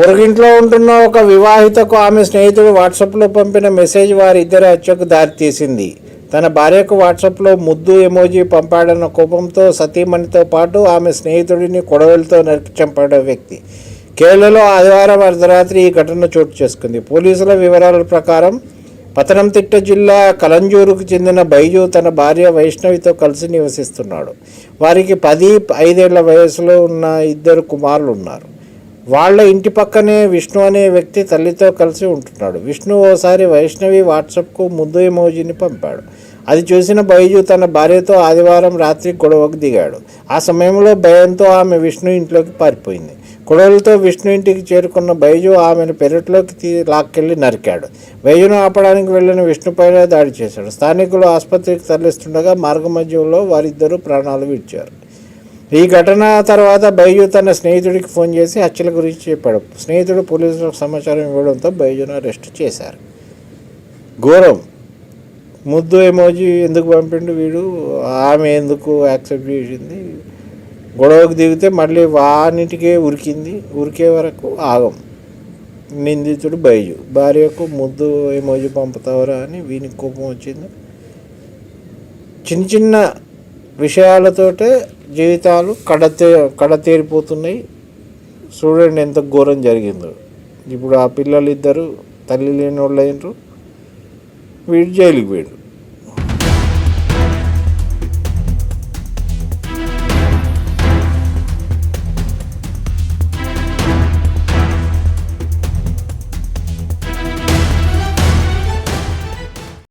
పొరుగింట్లో ఉంటున్న ఒక వివాహితకు ఆమె స్నేహితుడు వాట్సాప్లో పంపిన మెసేజ్ వారి ఇద్దరి హత్యకు దారితీసింది. తన భార్యకు వాట్సాప్లో ముద్దు ఎమోజీ పంపాడన్న కోపంతో సతీమణితో పాటు ఆమె స్నేహితుడిని కొడవలితో నరికి చంపాడు వ్యక్తి. కేరళలో ఆదివారం అర్ధరాత్రి ఈ ఘటన చోటు చేసుకుంది. పోలీసుల వివరాల ప్రకారం పతనంతిట్ట జిల్లా కలంజూరుకు చెందిన బైజు తన భార్య వైష్ణవితో కలిసి నివసిస్తున్నాడు. వారికి పది ఐదేళ్ళ వయసులో ఉన్న ఇద్దరు కుమారులు ఉన్నారు వాళ్ళ ఇంటి పక్కనే విష్ణు అనే వ్యక్తి తల్లితో కలిసి ఉంటున్నాడు. విష్ణు ఓసారి వైష్ణవి వాట్సాప్కు ముద్దు ఎమోజీని పంపాడు. అది చూసిన బైజు తన భార్యతో ఆదివారం రాత్రి గొడవకు దిగాడు. ఆ సమయంలో భయంతో ఆమె విష్ణు ఇంట్లోకి పారిపోయింది. గొడవలతో విష్ణు ఇంటికి చేరుకున్న బైజు ఆమెను పెరట్లోకి తీ లాక్కెళ్ళి నరికాడు. బైజును ఆపడానికి వెళ్ళిన విష్ణుపైన దాడి చేశాడు. స్థానికులు ఆసుపత్రికి తరలిస్తుండగా మార్గమధ్యంలో వారిద్దరూ ప్రాణాలు విడిచారు. ఈ ఘటన తర్వాత బైజు తన స్నేహితుడికి ఫోన్ చేసి హత్యల గురించి చెప్పాడు. స్నేహితుడు పోలీసులకు సమాచారం ఇవ్వడంతో బైజును అరెస్ట్ చేశారు. ఘోరం. ముద్దు ఎమోజీ ఎందుకు పంపిండు వీడు? ఆమె ఎందుకు యాక్సెప్ట్ చేసింది? గొడవకు దిగితే మళ్ళీ వానిటికే ఉరికింది. ఉరికే వరకు ఆగం. నిందితుడు బైజు. భార్యకు ముద్దు ఎమోజీ పంపుతావరా అని వీనికి కోపం వచ్చింది. చిన్న చిన్న విషయాలతోటే జీవితాలు కడతే కడతేరిపోతున్నాయి చూడండి ఎంత ఘోరం జరిగిందో. ఇప్పుడు ఆ పిల్లలు ఇద్దరు తల్లి లేని వాళ్ళు అయినరు వీడు జైలుకి వీడు